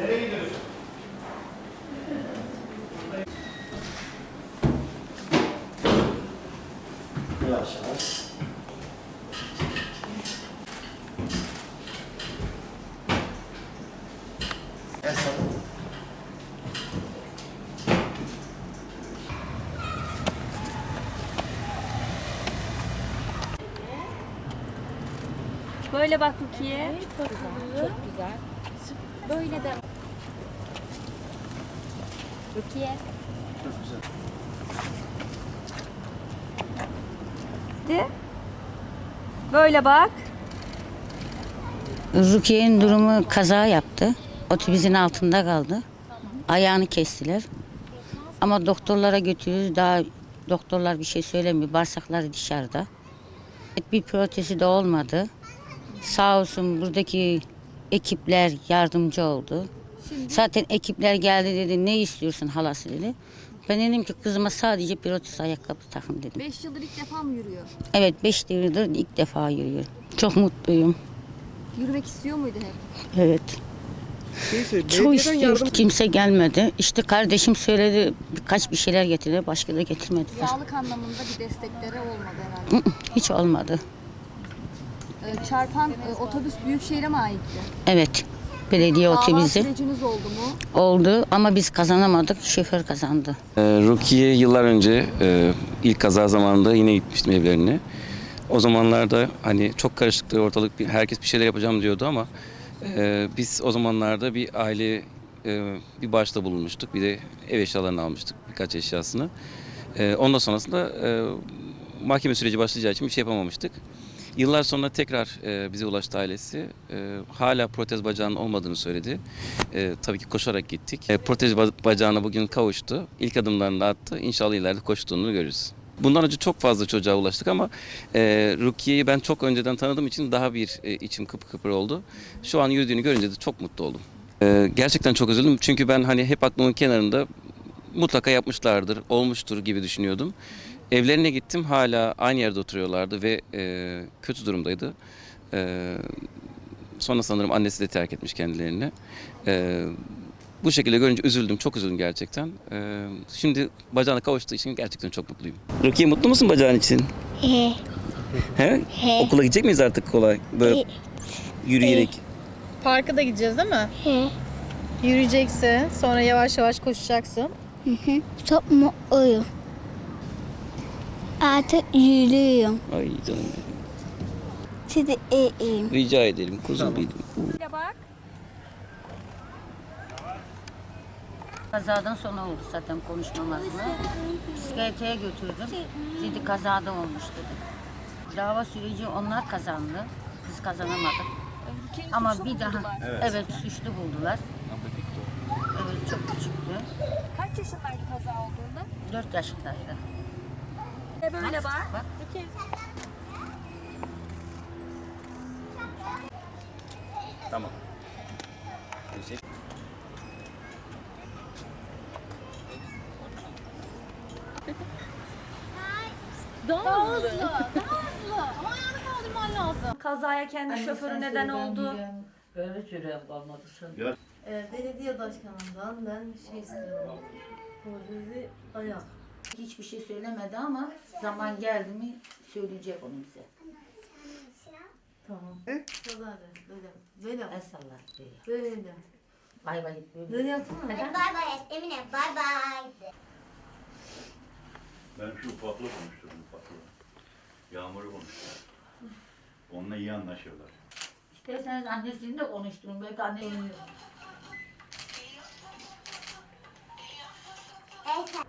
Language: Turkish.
Nereye gidiyorsun? Yavaş yavaş. Böyle bak Rukiye. Evet, çok güzel. Çok güzel. Böyle de Rukiye. Çok güzel. De. Böyle bak. Rukiye'nin durumu kaza yaptı. Otobüsün altında kaldı. Ayağını kestiler. Ama doktorlara götürüyoruz. Daha doktorlar bir şey söylemiyor. Bağırsakları dışarıda. Bir protezi de olmadı. Sağ olsun buradaki ekipler yardımcı oldu. Zaten ekipler geldi dedi ne istiyorsun halası dedi. Ben dedim ki kızıma sadece protez ayakkabı takın dedim. 5 yıldır ilk defa mı yürüyor? Evet beş yıldır ilk defa yürüyor. Çok mutluyum. Yürümek istiyor muydu hep? Evet. Neyse, Çok belediyeden istiyor. yardım Kimse gelmedi. İşte kardeşim söyledi birkaç bir şeyler getirdi. Başka da getirmediler. Sağlık anlamında bir destekleri olmadı herhalde. Hiç olmadı. Ee, çarpan e, otobüs Büyükşehir'e mi aitti? Evet. Belediye Dava otobüsü süreciniz oldu mu? oldu ama biz kazanamadık. Şoför kazandı. Ee, Rukiye yıllar önce e, ilk kaza zamanında yine gitmiştim evlerine. O zamanlarda hani çok karışıktı ortalık. bir- Herkes bir şeyler yapacağım diyordu ama e, biz o zamanlarda bir aile e, bir başta bulunmuştuk. Bir de ev eşyalarını almıştık birkaç eşyasını. E, ondan sonrasında e, mahkeme süreci başlayacağı için bir şey yapamamıştık. Yıllar sonra tekrar e, bize ulaştı ailesi. E, hala protez bacağının olmadığını söyledi. E, tabii ki koşarak gittik. E, protez ba- bacağına bugün kavuştu. İlk adımlarını attı. İnşallah ileride koştuğunu görürüz. Bundan önce çok fazla çocuğa ulaştık ama e, Rukiye'yi ben çok önceden tanıdığım için daha bir e, içim kıpkıpır oldu. Şu an yürüdüğünü görünce de çok mutlu oldum. E, gerçekten çok üzüldüm çünkü ben hani hep aklımın kenarında mutlaka yapmışlardır, olmuştur gibi düşünüyordum. Evlerine gittim hala aynı yerde oturuyorlardı ve e, kötü durumdaydı. E, sonra sanırım annesi de terk etmiş kendilerini. E, bu şekilde görünce üzüldüm, çok üzüldüm gerçekten. E, şimdi bacağına kavuştuğu için gerçekten çok mutluyum. Rukiye mutlu musun bacağın için? He. He? Okula gidecek miyiz artık kolay? Böyle yürüyerek. Parka da gideceğiz değil mi? He. Yürüyeceksin, sonra yavaş yavaş koşacaksın. Hı hı. Çok mutluyum. Artık yürüyorum. Ay canım. Sizi iyiyim. Rica ederim kuzum benim. Böyle bak. Kazadan sonra oldu zaten konuşmamasını. Psikiyatriye götürdüm. Dedi kazada olmuş dedi. Dava süreci onlar kazandı. Biz kazanamadık. Ama bir daha evet. suçlu buldular. Evet çok küçüktü. Kaç yaşındaydı kaza olduğunda? 4 yaşındaydı. Böyle bak. Bak. Tamam. Daha hızlı, daha hızlı. Ama ayağını kaldırman lazım. Kazaya kendi şoförü neden oldu. Ee, belediye başkanından ben şey istiyorum. Protezi ayak belki hiçbir şey söylemedi ama zaman geldi mi söyleyecek onu bize. Tamam. He? Salla hadi. Böyle. Böyle. Ben. Böyle. De. Bay bay. Böyle. Böyle yaptın mı? Hadi bay bay et Emine. Bay bay. Ben şu ufakla konuştum ufakla. Yağmur'u konuştum. Onunla iyi anlaşıyorlar. İsterseniz annesini de konuşturun. Belki anne yanıyor. Evet.